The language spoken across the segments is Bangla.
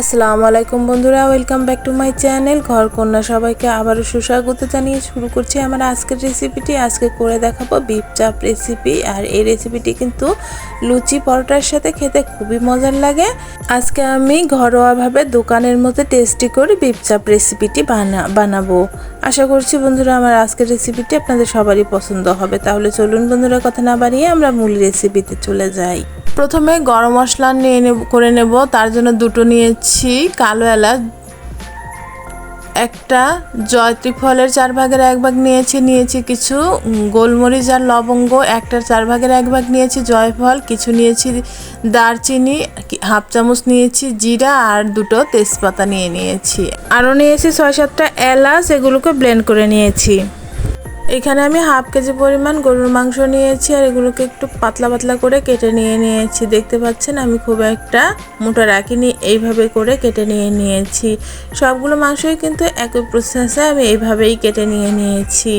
আসসালামু আলাইকুম বন্ধুরা welcome back to my channel ঘর কন্যা সবাইকে আবারও সুস্বাগত জানিয়ে শুরু করছি আমার আজকের রেসিপিটি আজকে করে দেখাবো বিপ চাপ রেসিপি আর এই রেসিপিটি কিন্তু লুচি পরোটার সাথে খেতে খুবই মজার লাগে। আজকে আমি ঘরোয়াভাবে দোকানের মধ্যে টেস্টি করে বিপ চাপ রেসিপিটি বানা, বানাবো। আশা করছি বন্ধুরা আমার আজকের রেসিপিটি আপনাদের সবারই পছন্দ হবে। তাহলে চলুন বন্ধুরা, কথা না বাড়িয়ে আমরা মূল রেসিপিতে চলে যাই। প্রথমে গরম মশলা নিয়ে করে নেব। তার জন্য দুটো নিয়েছি কালো এলাচ। একটা জয়ত্রী ফলের চার ভাগের এক ভাগ নিয়েছি নিয়েছি কিছু গোলমরিচ আর লবঙ্গ। একটার চার ভাগের এক ভাগ নিয়েছি জয়ফল কিছু নিয়েছি দারচিনি হাফ চামচ নিয়েছি জিরা আর দুটো তেজপাতা নিয়ে নিয়েছি। আরও নিয়েছি ছয় সাতটা এলাচ, এগুলোকে ব্লেন্ড করে নিয়েছি। এখানে আমি হাফ কেজি পরিমাণ গরুর মাংস নিয়েছি আর এগুলোকে একটু পাতলা পাতলা করে কেটে নিয়ে নিয়েছি। দেখতে পাচ্ছেন আমি খুব একটা মোটা রাখিনি, এইভাবে করে কেটে নিয়ে নিয়েছি। সবগুলো মাংসই কিন্তু একই প্রসেসে আমি এইভাবেই কেটে নিয়ে নিয়েছি।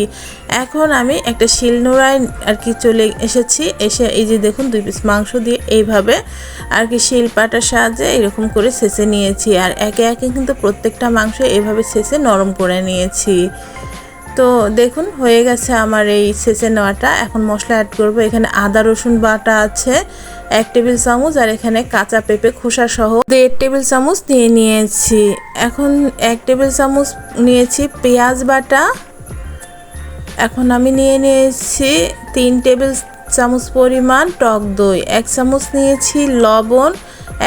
এখন আমি একটা শিলনোড়ায় আর কি চলে এসেছি, এসে এই যে দেখুন দুই পিস মাংস দিয়ে এইভাবে আর কি শিল পাটার সাহায্যে এরকম করে ছেঁচে নিয়েছি। আর একে একে কিন্তু প্রত্যেকটা মাংস এইভাবে ছেঁচে নরম করে নিয়েছি। তো দেখুন, হয়ে গেছে আমার এই ছেঁচে নেওয়াটা। এখন মশলা অ্যাড করব। এখানে আদা, রসুন বাটা আছে, এক টেবিল চামচ, আর এখানে কাঁচা পেঁপে, খোসা সহ দেড় টেবিল চামচ নিয়ে নিয়েছি। এখন এক টেবিল চামচ নিয়েছি পেঁয়াজ বাটা। এখন আমি নিয়ে নিয়েছি তিন টেবিল চামচ পরিমাণ টক দই, এক চামচ নিয়েছি লবণ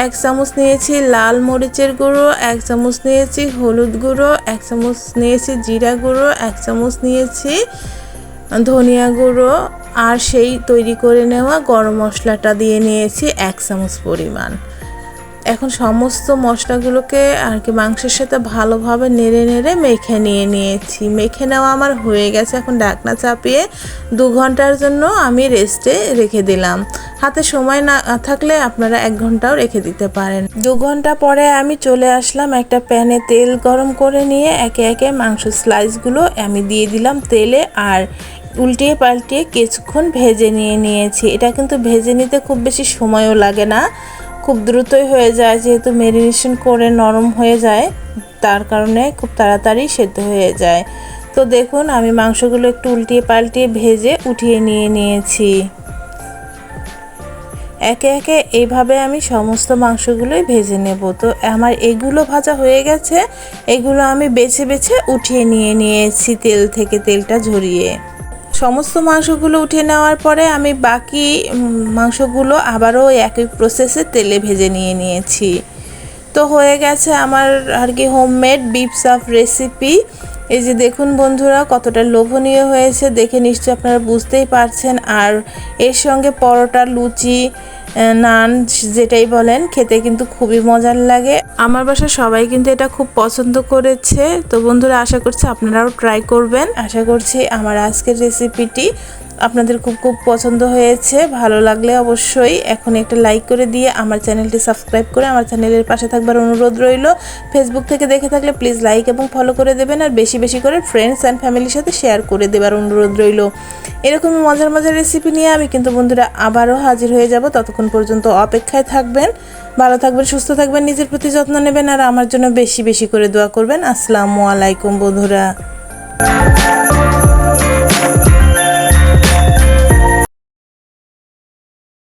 এক চামচ নিয়েছি লাল মরিচের গুঁড়ো, এক চামচ নিয়েছি হলুদ গুঁড়ো, এক চামচ নিয়েছি জিরা গুঁড়ো, এক চামচ নিয়েছি ধনিয়া গুঁড়ো। আর সেই তৈরি করে নেওয়া গরম মশলাটা দিয়ে নিয়েছি এক চামচ পরিমাণ। এখন সমস্ত মশলাগুলোকে আর কি মাংসের সাথে ভালোভাবে নেড়ে নেড়ে মেখে নিয়ে নিয়েছি। মেখে নেওয়া আমার হয়ে গেছে। এখন ডাকনা চাপিয়ে দু ঘণ্টার জন্য আমি রেস্টে রেখে দিলাম। হাতে সময় না থাকলে আপনারা এক ঘন্টাও রেখে দিতে পারেন। দু ঘণ্টা পরে আমি চলে আসলাম একটা প্যানে তেল গরম করে নিয়ে একে একে মাংস স্লাইসগুলো আমি দিয়ে দিলাম তেলে আর উল্টিয়ে পাল্টিয়ে কিছুক্ষণ ভেজে নিয়ে নিয়েছি। এটা কিন্তু ভেজে নিতে খুব বেশি সময়ও লাগে না। খুব দ্রুতই হয়ে যায়, যেহেতু মেরিনেশন করে নরম হয়ে যায়, তার কারণে খুব তাড়াতাড়ি সেদ্ধ হয়ে যায়। তো দেখুন, আমি মাংসগুলো একটু উল্টিয়ে পাল্টিয়ে ভেজে উঠিয়ে নিয়ে নিয়েছি। একে একে এইভাবে আমি সমস্ত মাংসগুলোই ভেজে নেব। তো আমার এগুলো ভাজা হয়ে গেছে, এগুলো আমি বেছে বেছে উঠিয়ে নিয়ে নিয়েছি তেল থেকে তেলটা ঝরিয়ে। সমস্ত মাংসগুলো উঠে নেওয়ার পরে আমি বাকি মাংসগুলো আবারও একই প্রসেসে তেলে ভেজে নিয়ে নিয়েছি। তো হয়ে গেছে আমার আর কি হোমমেড বিপস অফ রেসিপি এই যে দেখুন বন্ধুরা, কতটা লোভনীয় হয়েছে, দেখে নিশ্চয়ই আপনারা বুঝতেই পারছেন। আর এর সঙ্গে পরোটা, লুচি নান যেটাই বলেন খেতে কিন্তু খুবই মজার লাগে। আমার বাসা সবাই কিন্তু এটা খুব পছন্দ করেছে। তো বন্ধুরা আশা করছি আপনারাও ট্রাই করবেন। আশা করছি আমার আজকের রেসিপিটি আপনাদের খুব খুব পছন্দ হয়েছে, ভালো লাগলে অবশ্যই এখন একটা লাইক করে দিয়ে আমার চ্যানেলটি সাবস্ক্রাইব করে আমার চ্যানেলের পাশে থাকবার অনুরোধ রইল। ফেসবুক থেকে দেখে থাকলে প্লিজ লাইক এবং ফলো করে দেবেন আর বেশি বেশি করে ফ্রেন্ডস অ্যান্ড ফ্যামিলির সাথে শেয়ার করে দেবার অনুরোধ রইল। এরকমই মজার মজার রেসিপি নিয়ে আমি কিন্তু বন্ধুরা আবারও হাজির হয়ে যাব। ততক্ষণ পর্যন্ত অপেক্ষায় থাকবেন, ভালো থাকবেন, সুস্থ থাকবেন, নিজের প্রতি যত্ন নেবেন আর আমার জন্য বেশি বেশি করে দোয়া করবেন। আসসালামু আলাইকুম বন্ধুরা।